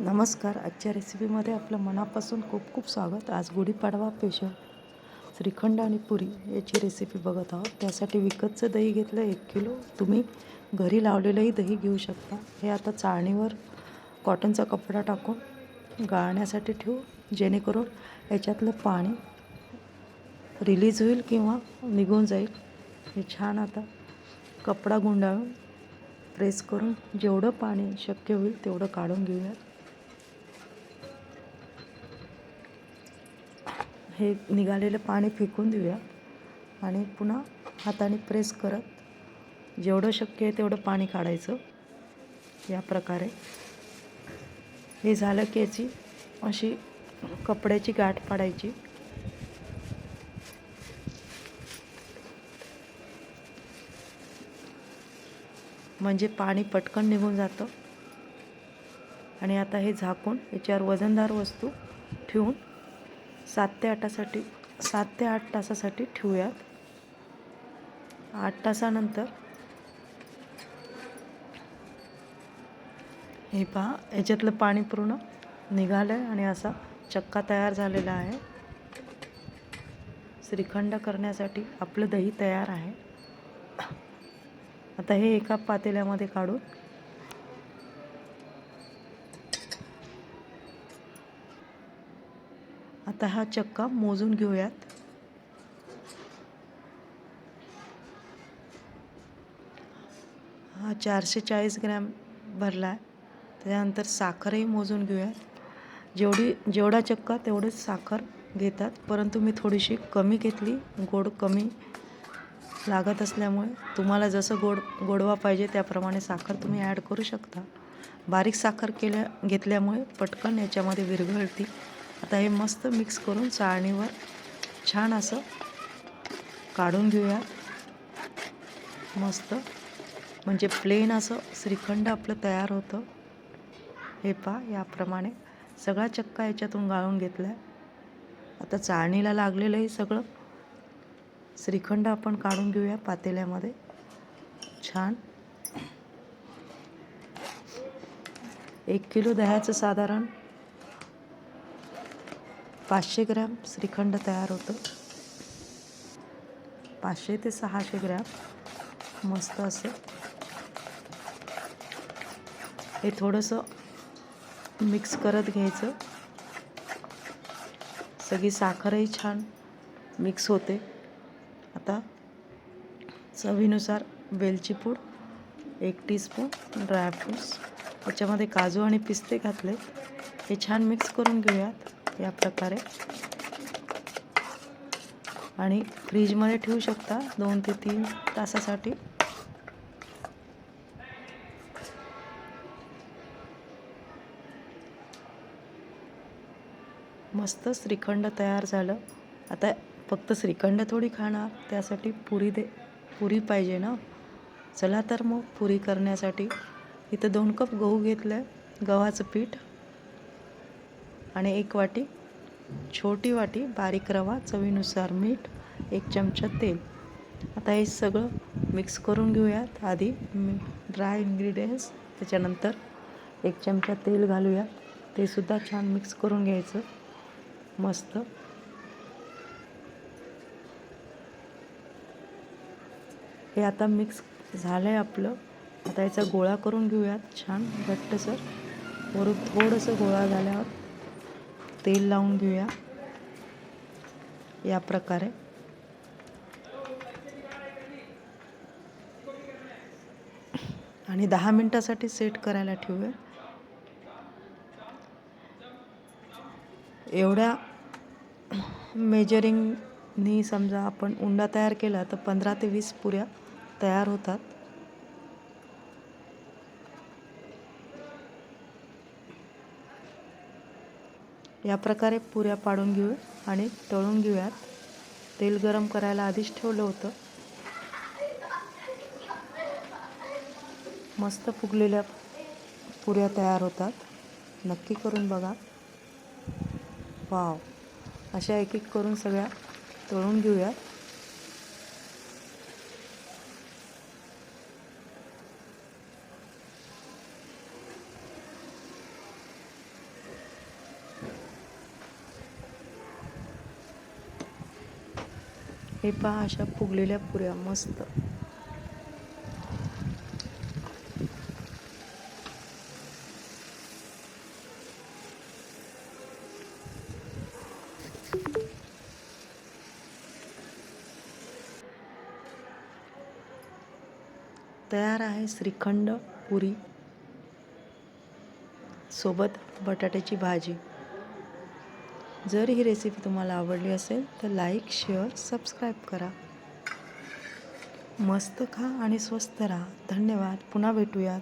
नमस्कार. आजच्या रेसिपीमध्ये आपलं मनापासून खूप खूप स्वागत. आज गुढीपाडवा स्पेशल श्रीखंड आणि पुरी याची रेसिपी बघत आहोत. त्यासाठी विकतचं दही घेतलं एक किलो. तुम्ही घरी लावलेलंही दही घेऊ शकता. हे आता चाळणीवर कॉटनचा कपडा टाकून गाळण्यासाठी ठेवू. जेणेकरून याच्यातलं पाणी रिलीज होईल किंवा निघून जाईल. हे छान आता कपडा गुंडाळून प्रेस करून जेवढं पाणी शक्य होईल तेवढं काढून घेऊयात. हे निघालेलं पाणी फेकून देऊया आणि पुन्हा हाताने प्रेस करत जेवढं शक्य आहे तेवढं पाणी काढायचं या प्रकारे. हे झालं की याची अशी कपड्याची गाठ पाडायची. म्हणजे पाणी पटकन निघून जातं. आणि आता हे झाकून याच्यावर वजनदार वस्तू ठेवून सात ते आठासाठी सात ते आठ तासासाठी ठेवूयात. आठ तासानंतर हे पहा याच्यातलं पाणी पूर्ण निघालं आहे आणि असा चक्का तयार झालेला आहे. श्रीखंड करण्यासाठी आपलं दही तयार आहे. आता हे एका पातेल्यामध्ये काढून आता हा चक्का मोजून घेऊयात. हा चारशे चाळीस ग्रॅम भरला आहे त्याच्यानंतर साखरही मोजून घेऊयात. जेवढी जेवढा चक्का तेवढीच साखर घेतात. परंतु मी थोडीशी कमी घेतली. गोड कमी लागत असल्यामुळे तुम्हाला जसं गोड गोडवा पाहिजे त्याप्रमाणे साखर तुम्ही ॲड करू शकता. बारीक साखर केल्या घेतल्यामुळे पटकन याच्यामध्ये विरघळती. आता हे मस्त मिक्स करून चाळणीवर छान असं काढून घेऊया. मस्त. म्हणजे प्लेन असं श्रीखंड आपलं तयार होतं. हे पा याप्रमाणे. सगळा चक्का याच्यातून गाळून घेतला आहे आता चाळणीला लागलेलं हे सगळं श्रीखंड आपण काढून घेऊया पातेल्यामध्ये. छान. एक किलो दह्याचं साधारण पाचशे ग्रॅम श्रीखंड तयार होतं. पाचशे ते सहाशे ग्रॅम मस्त असं. हे थोडंसं मिक्स करत घ्यायचं. सगळी साखरही छान मिक्स होते. आता चवीनुसार वेलची पूड एक टीस्पून ड्रायफ्रूट्स त्याच्यामध्ये काजू आणि पिस्ते घातले हे छान मिक्स करून घेऊयात. या प्रकारे. आणि फ्रीजमध्ये ठेवू शकता दोन ते तीन तासासाठी. मस्त श्रीखंड तयार झालं. आता फक्त श्रीखंड थोडी खाणार त्यासाठी पुरी दे पुरी पाहिजे ना. चला तर मग पुरी करण्यासाठी. इथं दोन कप गहू घेतलं गव्हाचं पीठ. आणि एक वाटी छोटी वाटी बारीक रवा चवीनुसार मीठ एक चमचा तेल. आता हे सगळं मिक्स करून घेऊयात. आधी ड्राय इन्ग्रेडियंट्स त्याच्यानंतर एक चमचा तेल घालूया ते सुद्धा छान मिक्स करून घ्यायचं. मस्त. हे आता मिक्स झालं आहे आपलं. आता याचा गोळा करून घेऊयात छान घट्टसर. वरून थोडंसं गोळा झाल्यावर तेल लावून घेऊया. या प्रकारे. आणि दहा मिनटासाठी सेट करायला ठेवूया. एवढ्या मेजरिंगनी समजा आपण उंडा तयार केला तर पंधरा ते वीस पुऱ्या तयार होतात. या प्रकारे पुऱ्या पाडून घेऊ आणि तळून घेऊयात. तेल गरम करायला आधीच ठेवलं होतं. मस्त फुगलेल्या पुऱ्या तयार होतात. नक्की करून बघा. वाव. अशा एक एक करून सगळ्या तळून घेऊयात. हे पहा अशा फुगलेल्या पुऱ्या मस्त. तयार आहे श्रीखंड पुरी. सोबत बटाट्याची भाजी. जर ही रेसिपी तुम्हाला आवडली असेल तर लाईक शेअर सबस्क्राईब करा. मस्त खा आणि स्वस्त राहा. धन्यवाद. पुन्हा भेटूयात.